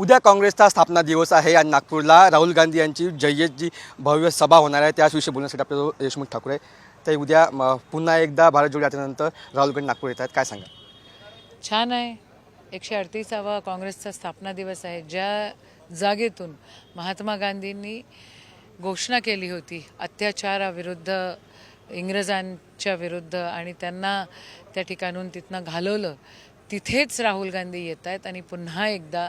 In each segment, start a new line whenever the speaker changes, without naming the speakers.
उद्या काँग्रेसचा स्थापना दिवस आहे आणि नागपूरला राहुल गांधी यांची जय्यत जी भव्य सभा होणार आहे. त्याविषयी बोलण्यासाठी आपल्याजवळ देशमुख ठाकूर आहे तर उद्या म, पुन्हा एकदा भारत जोडी यात्रेनंतर राहुल गांधी नागपूर येत आहेत. काय सांगा
छान आहे. एकशे अडतीसावा काँग्रेसचा स्थापना दिवस आहे. ज्या जागेतून महात्मा गांधींनी घोषणा केली होती अत्याचाराविरुद्ध इंग्रजांच्या विरुद्ध आणि त्यांना त्या ठिकाणून तिथनं घालवलं तिथेच राहुल गांधी येत आहेत आणि पुन्हा एकदा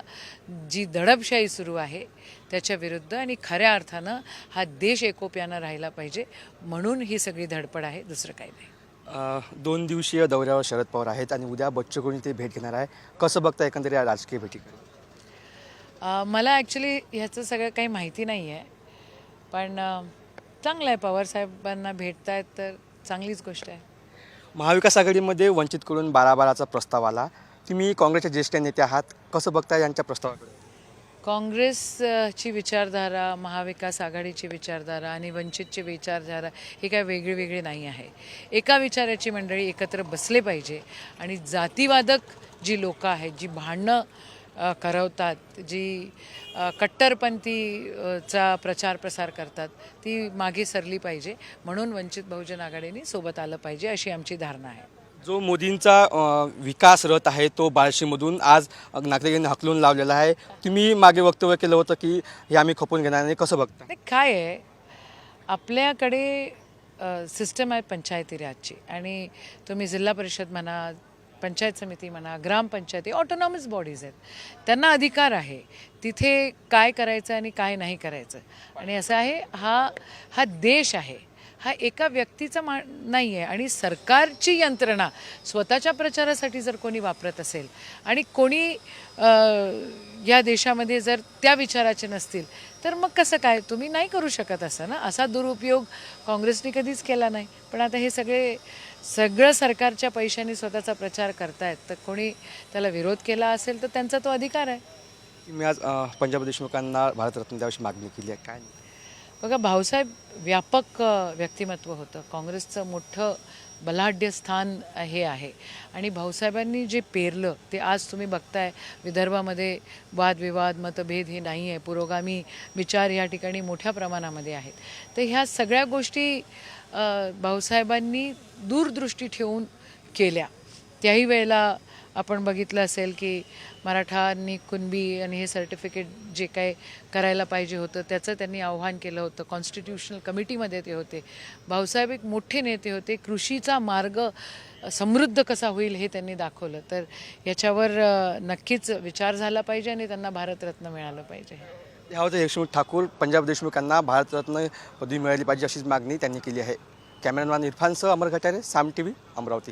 जी दडपशाही सुरू आहे त्याच्या विरुद्ध आणि खऱ्या अर्थानं हा देश एकोप्यानं राहिला पाहिजे म्हणून ही सगळी धडपड आहे दुसरं काही नाही.
दोन दिवसीय दौऱ्यावर शरद पवार आहेत आणि उद्या बच्चू कडून ते भेट घेणार आहे. कसं बघता एकंदरीत या राजकीय भेटीकडे?
मला ॲक्च्युली ह्याचं सगळं काही माहिती नाही आहे. पण चांगलं आहे पवारसाहेबांना भेटतायत तर चांगलीच गोष्ट आहे.
महाविकास आघाडीमध्ये वंचितकडून बारा बाराचा प्रस्ताव आला. तुम्ही काँग्रेसच्या ज्येष्ठ नेते आहात. कसं बघता यांच्या प्रस्तावाकडे?
काँग्रेसची विचारधारा महाविकास आघाडीची विचारधारा आणि वंचितची विचारधारा ही काय वेगळी वेगळी नाही आहे. एका विचाराची मंडळी एकत्र बसले पाहिजे आणि जातीवादक जी लोकं आहेत जी भांडणं करवतात जी अ, कट्टरपंथी अ, चा प्रचार प्रसार करतात ती मागे सरली पाहिजे. म्हणून वंचित बहुजन आघाडीने सोबत आलं पाहिजे अशी आमची धारणा आहे.
जो मोदींचा विकास रथ आहे तो बार्शीमधून आज नागरिकांनी हकलून लावलेला आहे. तुम्ही मागे वक्तव्य केलं होतं की हे आम्ही खपून घेणार नाही कसं बघता?
काय आहे? आपल्याकडे सिस्टम आहे पंचायती राजची. आणि तुम्ही जिल्हा परिषद म्हणा पंचायत समिती म्हणा ग्रामपंचायती ऑटोनॉमस बॉडीज आहेत. त्यांना अधिकार आहे. तिथे काय करायचं आणि काय नाही करायचं. आणि असं आहे हा हा देश आहे. हा एका व्यक्तीचा मा नाही आहे आणि सरकारची यंत्रणा स्वतःच्या प्रचारासाठी जर कोणी वापरत असेल आणि कोणी या देशामध्ये जर त्या विचाराचे नसतील तर मग कसं काय? तुम्ही नाही करू शकत असं ना? असा दुरुपयोग काँग्रेसने कधीच केला नाही. पण आता हे सगळे सगळं सरकारच्या पैशाने स्वतःचा प्रचार करतायत. तर कोणी त्याला विरोध केला असेल तर त्यांचा तो अधिकार आहे.
मी आज पंजाब देशमुखांना भारतरत्न द्याविषयी मागणी केली आहे. काय?
बघा भाऊसाहेब व्यापक व्यक्तिमत्व होतं. काँग्रेसचं मोठं बलाढ्य स्थान हे आहे. आणि भाऊसाहेबांनी जे पेरलं ते आज तुम्ही बघताय विदर्भामध्ये वादविवाद मतभेद हे नाही आहे. पुरोगामी विचार या ठिकाणी मोठ्या प्रमाणामध्ये आहेत. तर ह्या सगळ्या गोष्टी भाऊसाहेबांनी दूरदृष्टी ठेवून केल्या. त्याही वेळेला आपण बघितलं असेल की मराठांनी कुणबी आणि हे सर्टिफिकेट जे काय करायला पाहिजे होतं त्याचं त्यांनी आव्हान केलं होतं. कॉन्स्टिट्यूशनल कमिटीमध्ये ते होते. भाऊसाहेब एक मोठे नेते होते. कृषीचा मार्ग समृद्ध कसा होईल हे त्यांनी दाखवलं. तर याच्यावर नक्कीच विचार झाला पाहिजे आणि त्यांना भारतरत्न मिळालं पाहिजे.
यावर देशमुख ठाकूर पंजाब देशमुखांना भारतरत्न पदवी मिळाली पाहिजे अशीच मागणी त्यांनी केली आहे. कॅमेरामॅन इरफानसह अमर घटारे साम टी व्ही अमरावती.